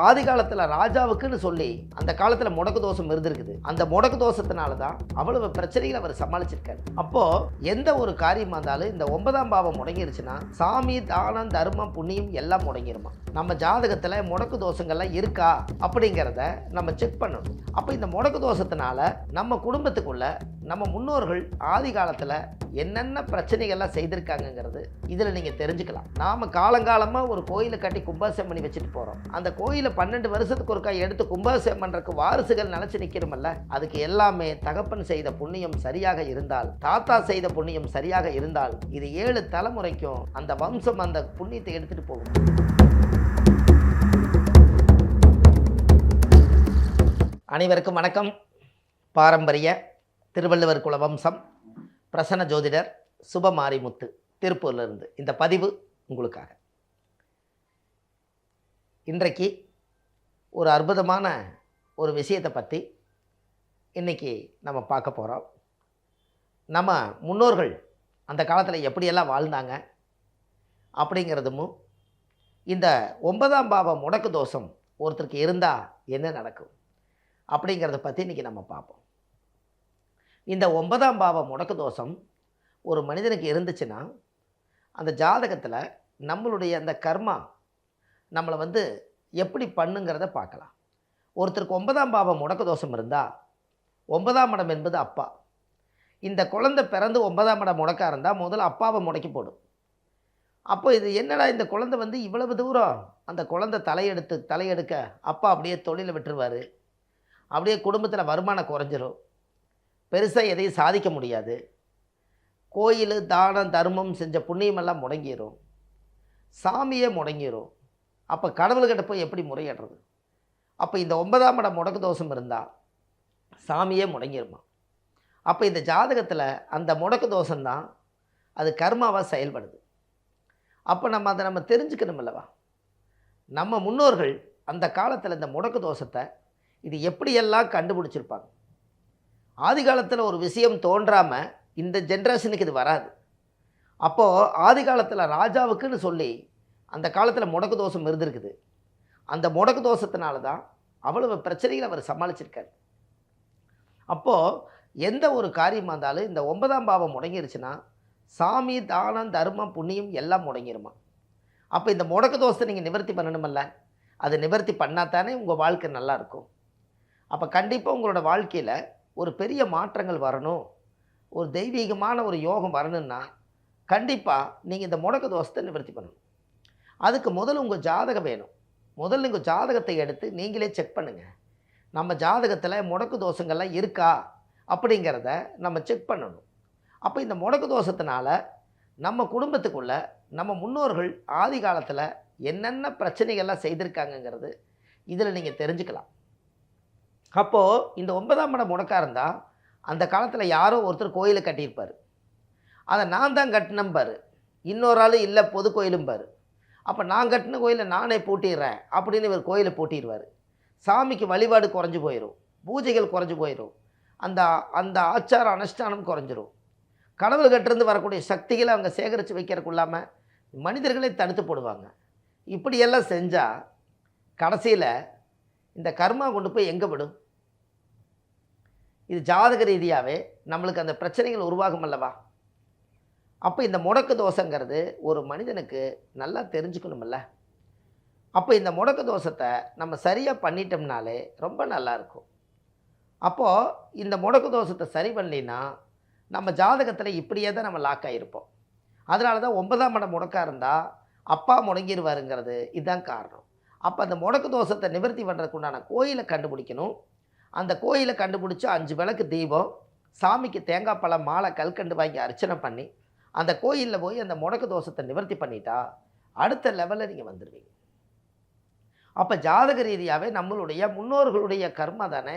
ஆதி காலத்தில் ராஜாவுக்குன்னு சொல்லி அந்த காலத்தில் முடக்கு தோஷம் இருந்திருக்குது. அந்த முடக்கு தோஷத்தினால தான் அவ்வளவு பிரச்சனைகளை அவர் சமாளிச்சிருக்காரு. அப்போ எந்த ஒரு காரியமாக இருந்தாலும் இந்த ஒன்பதாம் பாவம் முடங்கிருச்சுன்னா சாமி தானம் தர்மம் புண்ணியம் எல்லாம் முடங்கிருமா? நம்ம ஜாதகத்தில் முடக்கு தோஷங்கள்லாம் இருக்கா அப்படிங்கிறத நம்ம செக் பண்ணணும். அப்போ இந்த முடக்கு தோஷத்தினால நம்ம குடும்பத்துக்குள்ள நம்ம முன்னோர்கள் ஆதி காலத்தில் என்னென்ன பிரச்சனைகள்லாம் செய்திருக்காங்கங்கிறது இதில் நீங்கள் தெரிஞ்சுக்கலாம். நாம் காலங்காலமாக ஒரு கோயிலை கட்டி கும்பாசம் பண்ணி வச்சுட்டு போகிறோம் அந்த கோயில் பன்னெண்டு வருஷத்துக்கு ஒருக்கா எடுத்து கும்பாபிஷேகம் பண்ணுறதுக்கு வாரிசுகள் நினச்சி நிற்கிறோமல்ல அதுக்கு எல்லாமே தகப்பன் செய்த புண்ணியம் சரியாக இருந்தால் தாத்தா செய்த புண்ணியம் சரியாக இருந்தால் இது ஏழு தலைமுறைக்கும் அந்த வம்சம் அந்த புண்ணியத்தை எடுத்துகிட்டு போகும். அனைவருக்கும் வணக்கம். பாரம்பரிய திருவள்ளுவர் குல வம்சம் பிரசன்ன ஜோதிடர் சுபமாரிமுத்து திருப்பூர்லேருந்து இந்த பதிவு உங்களுக்காக. இன்றைக்கு ஒரு அற்புதமான ஒரு விஷயத்தை பற்றி இன்றைக்கி நம்ம பார்க்க போகிறோம் நம்ம முன்னோர்கள் அந்த காலத்தில் எப்படியெல்லாம் வாழ்ந்தாங்க அப்படிங்கிறதும் இந்த ஒன்பதாம் பாவம் முடக்கு தோஷம் ஒருத்தருக்கு இருந்தால் என்ன நடக்கும் அப்படிங்கிறத பற்றி இன்றைக்கி நம்ம பார்ப்போம். இந்த ஒன்பதாம் பாவம் முடக்கு தோஷம் ஒரு மனிதனுக்கு இருந்துச்சுன்னா அந்த ஜாதகத்தில் நம்மளுடைய அந்த கர்மா நம்மளை வந்து எப்படி பண்ணுங்கிறத பார்க்கலாம். ஒருத்தருக்கு ஒன்பதாம் பாவம் முடக்க தோஷம் இருந்தால் ஒன்பதாம் இடம் என்பது அப்பா. இந்த குழந்தை பிறந்து ஒன்பதாம் இடம் முடக்கா இருந்தால் முதல்ல அப்பாவை முடக்கி போடும் அப்போ இது என்னடா இந்த குழந்தை வந்து இவ்வளவு தூரம் அந்த குழந்தை தலையெடுத்து தலையெடுக்க அப்பா அப்படியே தொழிலை விட்டுருவார். அப்படியே குடும்பத்தில் வருமானம் குறைஞ்சிரும். பெருசாக எதையும் சாதிக்க முடியாது. கோயில் தானம் தர்மம் செஞ்ச புண்ணியமெல்லாம் முடங்கிடும் சாமியே முடங்கிரும். அப்போ கடவுள்கிட்ட போய் எப்படி முறையிடுறது? அப்போ இந்த ஒன்பதாம் இடம் முடக்கு தோஷம் இருந்தால் சாமியே முடங்கிருமா? அப்போ இந்த ஜாதகத்தில் அந்த முடக்கு தோஷம்தான் அது கர்மாவாக செயல்படுது. அப்போ நம்ம அதை நம்ம தெரிஞ்சுக்கணும் அல்லவா? நம்ம முன்னோர்கள் அந்த காலத்தில் இந்த முடக்கு தோஷத்தை இது எப்படியெல்லாம் கண்டுபிடிச்சிருப்பாங்க? ஆதி காலத்தில் ஒரு விஷயம் தோன்றாமல் இந்த ஜென்ரேஷனுக்கு இது வராது. அப்போது ஆதி காலத்தில் ராஜாவுக்குன்னு சொல்லி அந்த காலத்தில் முடக்கு தோஷம் இருந்திருக்குது. அந்த முடக்கு தோஷத்தினால தான் அவ்வளவு பிரச்சனைகளை அவர் சமாளிச்சிருக்காரு. அப்போது எந்த ஒரு காரியமாக இருந்தாலும் இந்த ஒன்பதாம் பாவம் முடங்கிருச்சுன்னா சாமி தானம் தர்மம் புண்ணியம் எல்லாம் முடங்கிருமா? அப்போ இந்த முடக்கு தோஷத்தை நீங்கள் நிவர்த்தி பண்ணணுமல்ல. அதை நிவர்த்தி பண்ணால் தானே உங்கள் வாழ்க்கை நல்லா இருக்கும். அப்போ கண்டிப்பாக உங்களோட வாழ்க்கையில் ஒரு பெரிய மாற்றங்கள் வரணும். ஒரு தெய்வீகமான ஒரு யோகம் வரணும்னா கண்டிப்பாக நீங்கள் இந்த முடக்கு தோஷத்தை நிவர்த்தி பண்ணணும். அதுக்கு முதல்ல உங்கள் ஜாதகம் வேணும். முதல்ல உங்கள் ஜாதகத்தை எடுத்து நீங்களே செக் பண்ணுங்கள் நம்ம ஜாதகத்தில் முடக்கு தோஷங்கள்லாம் இருக்கா? அப்படிங்கிறத நம்ம செக் பண்ணணும். அப்போ இந்த முடக்கு தோஷத்தினால நம்ம குடும்பத்துக்குள்ள நம்ம முன்னோர்கள் ஆதி காலத்தில் என்னென்ன பிரச்சனைகள்லாம் செய்திருக்காங்கங்கிறது இதில் நீங்கள் தெரிஞ்சுக்கலாம். அப்போது இந்த ஒன்பதாம் இடம் முடக்கா இருந்தால் அந்த காலத்தில் யாரோ ஒருத்தர் கோயிலை கட்டியிருப்பார். அதை நான் தான் கட்டினம்பார் இன்னொரு ஆள் இல்லை பொது கோயிலும்பார். அப்போ நான் கட்டின கோயிலை நானே பூட்டிடுறேன் அப்படின்னு இவர் கோயிலை பூட்டிடுவார். சாமிக்கு வழிபாடு குறைஞ்சி போயிடும் பூஜைகள் குறைஞ்சி போயிடும் அந்த அந்த ஆச்சார அனுஷ்டானம் குறைஞ்சிரும். கடவுள்கிட்டேருந்து வரக்கூடிய சக்திகளை அவங்க சேகரித்து வைக்கிறதுக்குள்ளாமல் மனிதர்களை தடுத்து போடுவாங்க. இப்படியெல்லாம் செஞ்சால் கடைசியில் இந்த கர்மா கொண்டு போய் எங்கே விடும்? இது ஜாதக ரீதியாகவே நம்மளுக்கு அந்த பிரச்சனைகள் உருவாகும் அல்லவா? அப்போ இந்த முடக்கு தோஷங்கிறது ஒரு மனிதனுக்கு நல்லா தெரிஞ்சுக்கணுமில்ல. அப்போ இந்த முடக்கு தோஷத்தை நம்ம சரியாக பண்ணிட்டோம்னாலே ரொம்ப நல்லா இருக்கும். அப்போது இந்த முடக்கு தோஷத்தை சரி பண்ணலின்னா நம்ம ஜாதகத்தில் இப்படியே தான் நம்ம லாக் ஆகிருப்போம் அதனால தான் ஒன்பதாம் இடம் முடக்கா இருந்தால் அப்பா முடங்கிடுவாருங்கிறது இதுதான் காரணம். அப்போ அந்த முடக்கு தோஷத்தை நிவர்த்தி பண்ணுறதுக்கு உண்டான கோயிலை கண்டுபிடிக்கணும். அந்த கோயிலை கண்டுபிடிச்சி அஞ்சு விளக்கு தீபம் சாமிக்கு தேங்காய் பழம் மாலை கல்கண்டு வாங்கி அர்ச்சனை பண்ணி அந்த கோயிலில் போய் அந்த முடக்கு தோஷத்தை நிவர்த்தி பண்ணிட்டா அடுத்த லெவலில் நீங்கள் வந்துடுவீங்க அப்போ ஜாதக ரீதியாகவே நம்மளுடைய முன்னோர்களுடைய கர்மா தானே?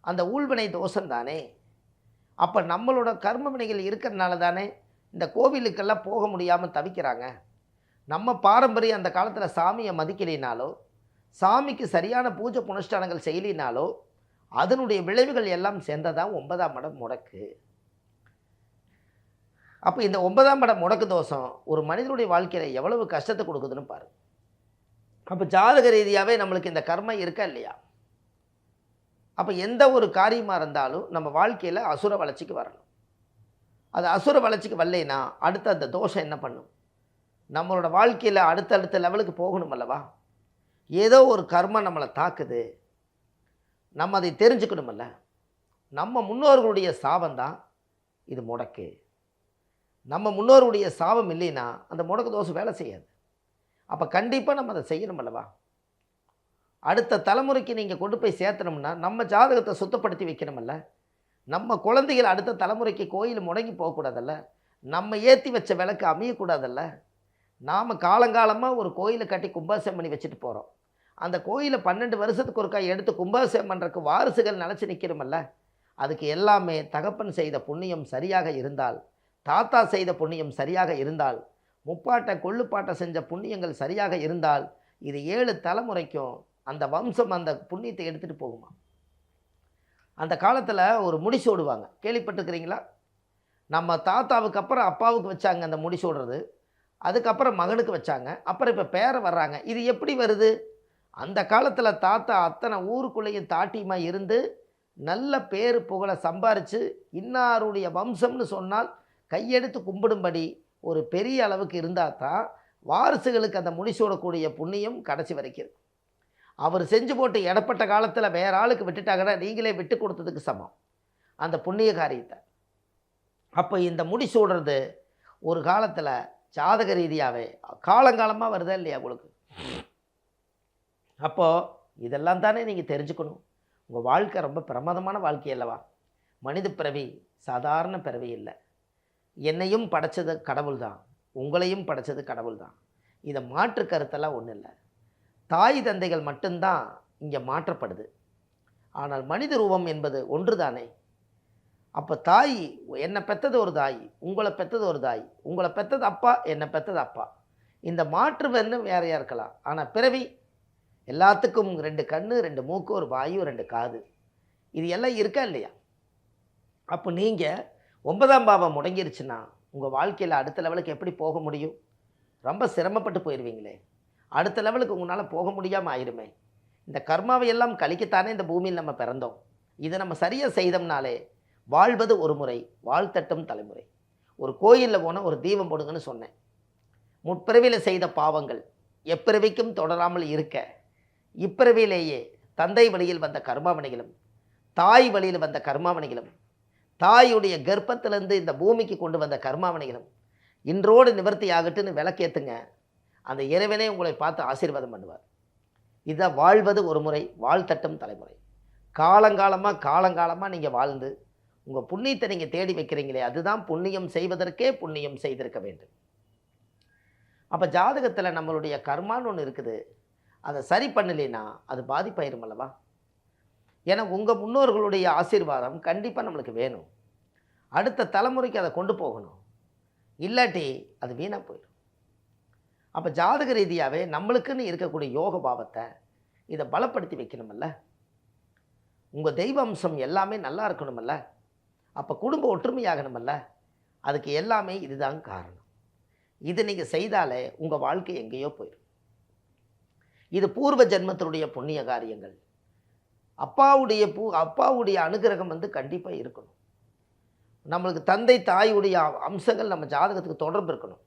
அந்த ஊழ்வினை தோஷம் தானே? அப்போ நம்மளோட கர்ம வினைகள் இருக்கிறதுனால தானே இந்த கோவிலுக்கெல்லாம் போக முடியாமல் தவிக்கிறாங்க? நம்ம பாரம்பரியம் அந்த காலத்தில் சாமியை மதிக்கலினாலோ சாமிக்கு சரியான பூஜை புனஷ்டானங்கள் செய்யலினாலோ அதனுடைய விளைவுகள் எல்லாம் சேர்ந்ததான் ஒன்பதாம் மடம் முடக்கு. அப்போ இந்த ஒன்பதாம் படம் முடக்கு தோஷம் ஒரு மனிதனுடைய வாழ்க்கையில் எவ்வளவு கஷ்டத்தை கொடுக்குதுன்னு பாரு. அப்போ ஜாதக ரீதியாகவே நம்மளுக்கு இந்த கர்மம் இருக்கா இல்லையா? அப்போ எந்த ஒரு காரியமாக இருந்தாலும் நம்ம வாழ்க்கையில் அசுர வளர்ச்சிக்கு வரணும். அது அசுர வளர்ச்சிக்கு வரலைன்னா அடுத்த அந்த தோஷம் என்ன பண்ணும்? நம்மளோட வாழ்க்கையில் அடுத்தடுத்த லெவலுக்கு போகணும் அல்லவா? ஏதோ ஒரு கர்மம் நம்மளை தாக்குது. நம்ம அதை தெரிஞ்சுக்கணுமல்ல. நம்ம முன்னோர்களுடைய சாபம் தான் இது முடக்கு. நம்ம முன்னோருடைய சாபம் இல்லைன்னா அந்த முடக்கு தோசை வேலை செய்யாது. அப்போ கண்டிப்பாக நம்ம அதை செய்யணும் அல்லவா? அடுத்த தலைமுறைக்கு நீங்கள் கொண்டு போய் சேர்த்தணும்னா நம்ம ஜாதகத்தை சுத்தப்படுத்தி வைக்கணுமல்ல நம்ம குழந்தைகள் அடுத்த தலைமுறைக்கு கோயில் முடங்கி போகக்கூடாதல்ல. நம்ம ஏற்றி வச்ச விளக்கு அமையக்கூடாதல்ல. நாம் காலங்காலமாக ஒரு கோயிலை கட்டி கும்பாபிஷேகம் பண்ணி வச்சுட்டு போகிறோம் அந்த கோயிலை பன்னெண்டு வருஷத்துக்கு ஒருக்கா எடுத்து கும்பாபிஷேகம் பண்ணுறக்கு வாரிசுகள் நினச்சி நிற்கிறோமல்ல அதுக்கு எல்லாமே தகப்பன் செய்த புண்ணியம் சரியாக இருந்தால் தாத்தா செய்த புண்ணியம் சரியாக இருந்தால் முப்பாட்டை கொள்ளுப்பாட்டை செஞ்ச புண்ணியங்கள் சரியாக இருந்தால் இது ஏழு தலைமுறைக்கும் அந்த வம்சம் அந்த புண்ணியத்தை எடுத்துகிட்டு போகுமா அந்த காலத்தில் ஒரு முடிசோடுவாங்க கேள்விப்பட்டிருக்கிறீங்களா? நம்ம தாத்தாவுக்கு அப்புறம் அப்பாவுக்கு வச்சாங்க அந்த முடிசோடுறது அதுக்கப்புறம் மகனுக்கு வச்சாங்க. அப்புறம் இப்போ பேரை வர்றாங்க. இது எப்படி வருது? அந்த காலத்தில் தாத்தா அத்தனை ஊருக்குள்ளேயும் தாட்டியமாக இருந்து நல்ல பேர் புகழை சம்பாரித்து இன்னாருடைய வம்சம்னு சொன்னால் கையெடுத்து கும்பிடும்படி ஒரு பெரிய அளவுக்கு இருந்தால் தான் வாரிசுகளுக்கு அந்த முடிசூடக்கூடிய புண்ணியம் கடைசி வரைக்கும் அவர் செஞ்சு போட்டு இடப்பட்ட காலத்தில் வேற ஆளுக்கு விட்டுட்டாங்கன்னா நீங்களே விட்டு கொடுத்ததுக்கு சமம். அந்த புண்ணிய காரியத்தை. அப்போ இந்த முடிசூடுறது ஒரு காலத்தில் ஜாதக ரீதியாகவே காலங்காலமாக வருதா இல்லையா உங்களுக்கு? அப்போது இதெல்லாம் தானே நீங்கள் தெரிஞ்சுக்கணும். உங்கள் வாழ்க்கை ரொம்ப பிரமாதமான வாழ்க்கை அல்லவா? மனித பிறவி சாதாரண பிறவி இல்லை. என்னையும் படைச்சது கடவுள் தான் உங்களையும் படைச்சது கடவுள் தான் இதை மாற்று கருத்தெல்லாம் ஒன்றும் இல்லை. தாய் தந்தைகள் மட்டும்தான் இங்கே மாற்றப்படுது. ஆனால் மனித ரூபம் என்பது ஒன்று தானே அப்போ தாய் என்னை பெற்றது ஒரு தாய் உங்களை பெற்றது ஒரு தாய் உங்களை பெற்றது அப்பா என்னை பெற்றது அப்பா. இந்த மாற்று வேணும் வேறையாக இருக்கலாம். ஆனால் பிறவி எல்லாத்துக்கும் ரெண்டு கண் ரெண்டு மூக்கு ஒரு வாயு ரெண்டு காது. இது எல்லாம் இருக்கா இல்லையா? அப்போ நீங்கள் ஒன்பதாம் பாவம் முடங்கிருச்சுன்னா உங்கள் வாழ்க்கையில் அடுத்த லெவலுக்கு எப்படி போக முடியும்? ரொம்ப சிரமப்பட்டு போயிடுவீங்களே அடுத்த லெவலுக்கு உங்களால் போக முடியாமல் ஆயிருமே. இந்த கர்மாவை எல்லாம் கழிக்கத்தானே இந்த பூமியில் நம்ம பிறந்தோம். இதை நம்ம சரியாக செய்தோம்னாலே வாழ்வது ஒரு முறை வாழ்த்தட்டும் தலைமுறை. ஒரு கோயிலில் போனால் ஒரு தீபம் போடுங்கன்னு சொன்னேன். முற்பிறவியில் செய்த பாவங்கள் எப்பிறவிக்கும் தொடராமல் இருக்க இப்பிறவியிலேயே தந்தை வழியில் வந்த கர்மாவணிகளும் தாய் வழியில் வந்த கர்மாவணிகளும் தாயுடைய கர்ப்பத்திலேருந்து இந்த பூமிக்கு கொண்டு வந்த கர்மாவனைகளும் இன்றோடு நிவர்த்தி ஆகட்டுன்னு விளக்கேற்றுங்க அந்த இறைவனே உங்களை பார்த்து ஆசீர்வாதம் பண்ணுவார். இதை வாழ்வது ஒரு முறை வாழ்த்தட்டும் தலைமுறை. காலங்காலமாக காலங்காலமாக நீங்கள் வாழ்ந்து உங்கள் புண்ணியத்தை நீங்கள் தேடி வைக்கிறீங்களே அதுதான் புண்ணியம் செய்வதற்கே புண்ணியம் செய்திருக்க வேண்டும். அப்போ ஜாதகத்தில் நம்மளுடைய கர்மான்னு ஒன்று இருக்குது. அதை சரி பண்ணலைன்னா அது பாதிப்பாயிரும் அல்லவா? ஏன்னா உங்கள் முன்னோர்களுடைய ஆசீர்வாதம் கண்டிப்பாக நம்மளுக்கு வேணும். அடுத்த தலைமுறைக்கு அதை கொண்டு போகணும். இல்லாட்டி அது வீணாக போயிடும். அப்போ ஜாதக ரீதியாகவே நம்மளுக்குன்னு இருக்கக்கூடிய யோக பாவத்தை இதை பலப்படுத்தி வைக்கணுமில்ல? உங்கள் தெய்வ அம்சம் எல்லாமே நல்லா இருக்கணுமல்ல? அப்போ குடும்ப ஒற்றுமையாகணுமல்ல? அதுக்கு எல்லாமே இதுதான் காரணம். இது நீங்கள் செய்தாலே உங்கள் வாழ்க்கை எங்கேயோ போயிடும். இது பூர்வ ஜென்மத்தினுடைய புண்ணிய காரியங்கள். அப்பாவுடைய பூ அப்பாவுடைய அனுகிரகம் வந்து கண்டிப்பாக இருக்கணும். நம்மளுக்கு தந்தை தாயுடைய அம்சங்கள் நம்ம ஜாதகத்துக்கு தொடர்பு இருக்கணும்.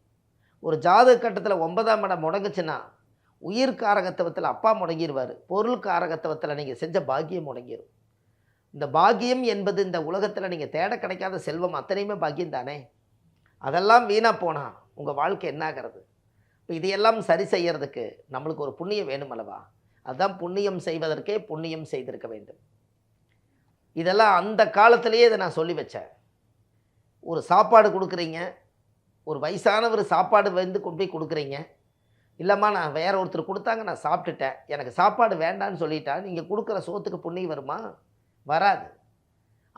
ஒரு ஜாதக கட்டத்தில் ஒன்பதாம் இடம் முடங்குச்சுன்னா உயிர் காரகத்துவத்தில் அப்பா முடங்கிடுவார் பொருள் காரகத்துவத்தில் நீங்கள் செஞ்ச பாக்கியம் முடங்கிடும் இந்த பாக்கியம் என்பது இந்த உலகத்தில் நீங்கள் தேட கிடைக்காத செல்வம். அத்தனையுமே பாக்கியம் தானே? அதெல்லாம் வீணாக போனால் உங்கள் வாழ்க்கை என்ன ஆகிறது இப்போ இதையெல்லாம் சரி செய்யறதுக்கு நம்மளுக்கு ஒரு புண்ணியம் வேணும் அல்லவா? அதுதான் புண்ணியம் செய்வதற்கே புண்ணியம் செய்திருக்க வேண்டும். இதெல்லாம் அந்த காலத்திலேயே இதை நான் சொல்லி வச்சேன். ஒரு சாப்பாடு கொடுக்குறீங்க ஒரு வயசானவர் சாப்பாடு வந்து கொண்டு போய் கொடுக்குறீங்க. இல்லைம்மா நான் வேற ஒருத்தர் கொடுத்தாங்க நான் சாப்பிட்டுட்டேன். எனக்கு சாப்பாடு வேண்டான்னு சொல்லிட்டா நீங்கள் கொடுக்குற சோத்துக்கு புண்ணியம் வருமா? வராது.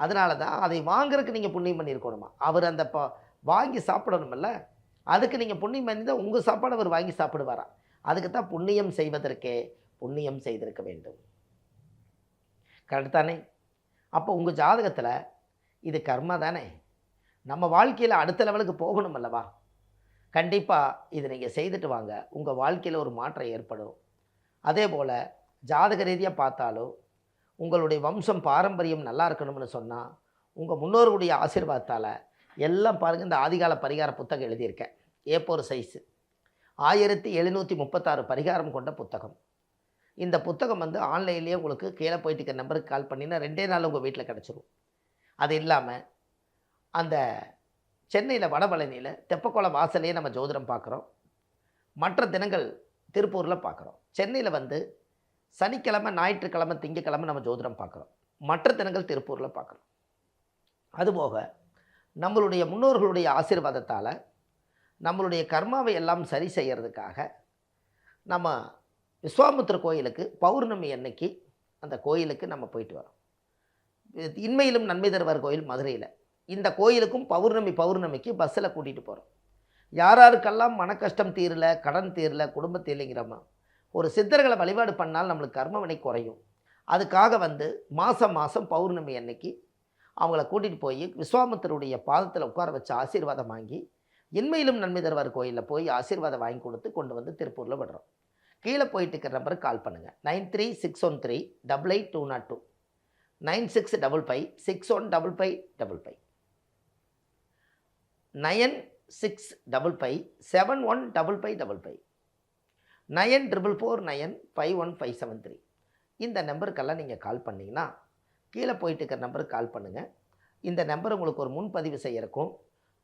அதனால தான் அதை வாங்குறதுக்கு நீங்கள் புண்ணியம் பண்ணியிருக்கணுமா? அவர் அந்த ப வாங்கி சாப்பிடணுமில்ல? அதுக்கு நீங்கள் புண்ணியம் பண்ணி தான் உங்கள் சாப்பாடு அவர் வாங்கி சாப்பிடுவாரா? அதுக்கு தான் புண்ணியம் செய்வதற்கே புண்ணியம் செய்திருக்க வேண்டும். கரெக்ட் தானே? அப்போ உங்கள் ஜாதகத்தில் இது கர்மா தானே? நம்ம வாழ்க்கையில் அடுத்த லெவலுக்கு போகணும் அல்லவா? கண்டிப்பாக இதை நீங்கள் செய்துட்டு வாங்க. உங்கள் வாழ்க்கையில் ஒரு மாற்றம் ஏற்படும். அதே போல் ஜாதக ரீதியாக பார்த்தாலும் உங்களுடைய வம்சம் பாரம்பரியம் நல்லா இருக்கணும்னு சொன்னால் உங்கள் முன்னோர்களுடைய ஆசீர்வாதத்தால் எல்லாம் பாருங்கள் இந்த ஆதிகால பரிகார புத்தகம் எழுதியிருக்கேன். ஏப்போர் சைஸு ஆயிரத்தி எழுநூற்றி முப்பத்தாறு பரிகாரம் கொண்ட புத்தகம். இந்த புத்தகம் வந்து ஆன்லைன்லேயே உங்களுக்கு கீழே போயிட்டு இருக்க நம்பருக்கு கால் பண்ணினா ரெண்டே நாள் உங்கள் வீட்டில் கிடச்சிரும். அது இல்லாமல் அந்த சென்னையில் வடபழனியில் தெப்பக்குளம் வாசலையே நம்ம ஜோதிடம் பார்க்குறோம் மற்ற தினங்கள் திருப்பூரில் பார்க்குறோம் சென்னையில் வந்து சனிக்கிழமை ஞாயிற்றுக்கிழமை திங்கக்கிழமை நம்ம ஜோதிடம் பார்க்குறோம் மற்ற தினங்கள் திருப்பூரில் பார்க்குறோம் அதுபோக நம்மளுடைய முன்னோர்களுடைய ஆசீர்வாதத்தால் நம்மளுடைய கர்மாவை எல்லாம் சரி செய்கிறதுக்காக நம்ம விஸ்வாமுத்திர கோயிலுக்கு பௌர்ணமி அன்னைக்கு அந்த கோயிலுக்கு நம்ம போயிட்டு வரோம். இன்மையிலும் நன்மை தருவார் கோயில் மதுரையில். இந்த கோயிலுக்கும் பௌர்ணமி பௌர்ணமிக்கு பஸ்ஸில் கூட்டிகிட்டு போகிறோம் யார் யாருக்கெல்லாம் மன கஷ்டம் தீரல கடன் தீரல குடும்பம் இல்லைங்கிறமா ஒரு சித்தர்களை வழிபாடு பண்ணால் நம்மளுக்கு கர்மவினை குறையும். அதுக்காக வந்து மாதம் மாதம் பௌர்ணமி அன்னைக்கு அவங்கள கூட்டிகிட்டு போய் விஸ்வாமித்தருடைய பாதத்தில் உட்கார வச்சு ஆசீர்வாதம் வாங்கி இன்மையிலும் நன்மை தருவார் கோயிலில் போய் ஆசீர்வாதம் வாங்கி கொடுத்து கொண்டு வந்து திருப்பூரில் விடுறோம். கீழே போயிட்டு இருக்கிற நம்பருக்கு கால் பண்ணுங்கள் nine three six one three double eight two nought two. Nine six double five six one double five double five. Nine six double five seven one double five double five. Nine triple four nine five one five seven three. இந்த நம்பருக்கெல்லாம் நீங்கள் கால் பண்ணிங்கன்னா கீழே போயிட்டு இருக்கிற நம்பருக்கு கால் பண்ணுங்கள் இந்த நம்பர் உங்களுக்கு ஒரு முன்பதிவு செய்யறதுக்கும்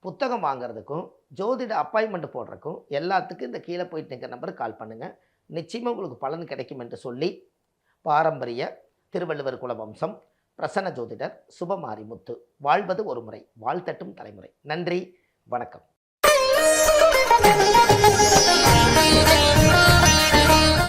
புத்தகம் வாங்குறதுக்கும் ஜோதிட அப்பாயின்மெண்ட் போடுறதுக்கும் எல்லாத்துக்கும் இந்த கீழே போயிட்டு இருக்கிற நம்பருக்கு கால் பண்ணுங்கள் நிச்சயமாக உங்களுக்கு பலன் கிடைக்கும் என்று சொல்லி பாரம்பரிய திருவள்ளுவர் குலவம்சம் பிரசன்ன ஜோதிடர் சுபமாரிமுத்து. வாழ்வது ஒரு முறை வாழ்த்தட்டும் தலைமுறை. நன்றி வணக்கம்.